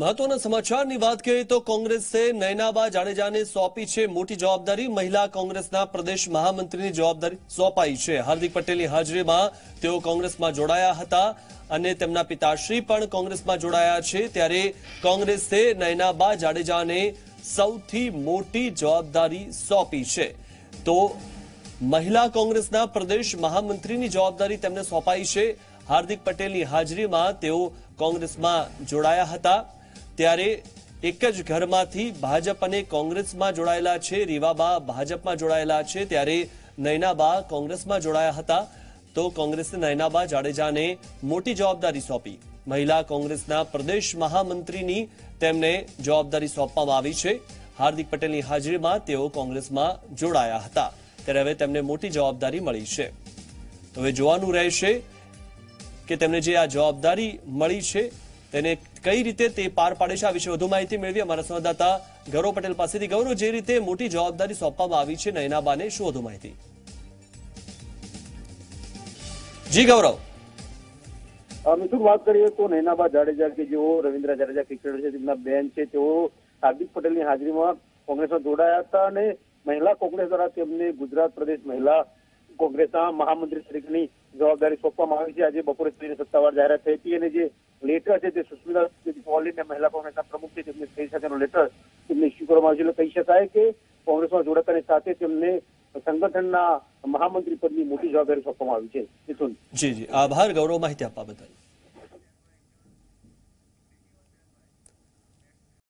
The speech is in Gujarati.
મહત્વના સમાચારની વાત કરીએ તો કોંગ્રેસે નયનાબા જાડેજાને સોંપી છે મોટી જવાબદારી. મહિલા કોંગ્રેસના પ્રદેશ મહામંત્રીની જવાબદારી સોંપાઈ છે. હાર્દિક પટેલની હાજરીમાં તેઓ કોંગ્રેસમાં જોડાયા હતા અને તેમના પિતાશ્રી પણ કોંગ્રેસમાં જોડાયા છે. ત્યારે કોંગ્રેસે નયનાબા જાડેજાને સૌથી મોટી જવાબદારી સોંપી છે. તો મહિલા કોંગ્રેસના પ્રદેશ મહામંત્રીની જવાબદારી તેમને સોંપાઈ છે. હાર્દિક પટેલની હાજરીમાં તેઓ કોંગ્રેસમાં જોડાયા હતા. ત્યારે એક જ ઘરમાંથી ભાજપ અને કોંગ્રેસમાં જોડાયેલા છે. રીવાબા ભાજપમાં જોડાયેલા છે. ત્યારે નૈનાબા કોંગ્રેસમાં જોડાયા હતા. તો કોંગ્રેસે નૈનાબા જાડેજાને મોટી જવાબદારી સોંપી. મહિલા કોંગ્રેસના પ્રદેશ મહામંત્રીની તેમને જવાબદારી સોંપવામાં આવી છે. હાર્દિક પટેલની હાજરીમાં તેઓ કોંગ્રેસમાં જોડાયા હતા. ત્યારે હવે તેમને મોટી જવાબદારી મળી છે. હવે જોવાનું રહેશે કે તેમને જે આ જવાબદારી મળી છે તેને કઈ રીતે તે પાર પાડે છે, આ વિશે વધુ માહિતી મેળવી અમારા સંવાદદાતા ગૌરવ પટેલ પાસેથી. ગૌરવ, જે રીતે મોટી જવાબદારી સોંપવામાં આવી છે નયનાબાને, શું વધુ માહિતી? જી, ગૌરવ. મિથુન વાત કરીએ તો નૈનાબા જાડેજા કે જેઓ રવિન્દ્ર જાડેજા ક્રિકેટર છે, તેમના બેન છે, તેઓ હાર્દિક પટેલની હાજરીમાં કોંગ્રેસમાં જોડાયા હતા અને મહિલા કોંગ્રેસ દ્વારા તેમને ગુજરાત પ્રદેશ મહિલા કોંગ્રેસના મહામંત્રી તરીકેની જવાબદારી સોંપવામાં આવી છે. આજે બપોરે સત્તાવાર જાહેરાત થઈ હતી અને જે છે તે સુસ્મિતા કોહલીને મહિલા કોંગ્રેસના પ્રમુખ છે, તેમને થઈ શકેનો લેટર તેમને ઇસ્યુ કરવામાં આવ્યો કહી શકાય કે કોંગ્રેસમાં જોડાતાની સાથે તેમને સંગઠનના મહામંત્રી પદની મોટી જવાબદારી સોંપવામાં આવી છે. જી જી. આભાર. ગૌરવ માહિતી આપવા બદલ.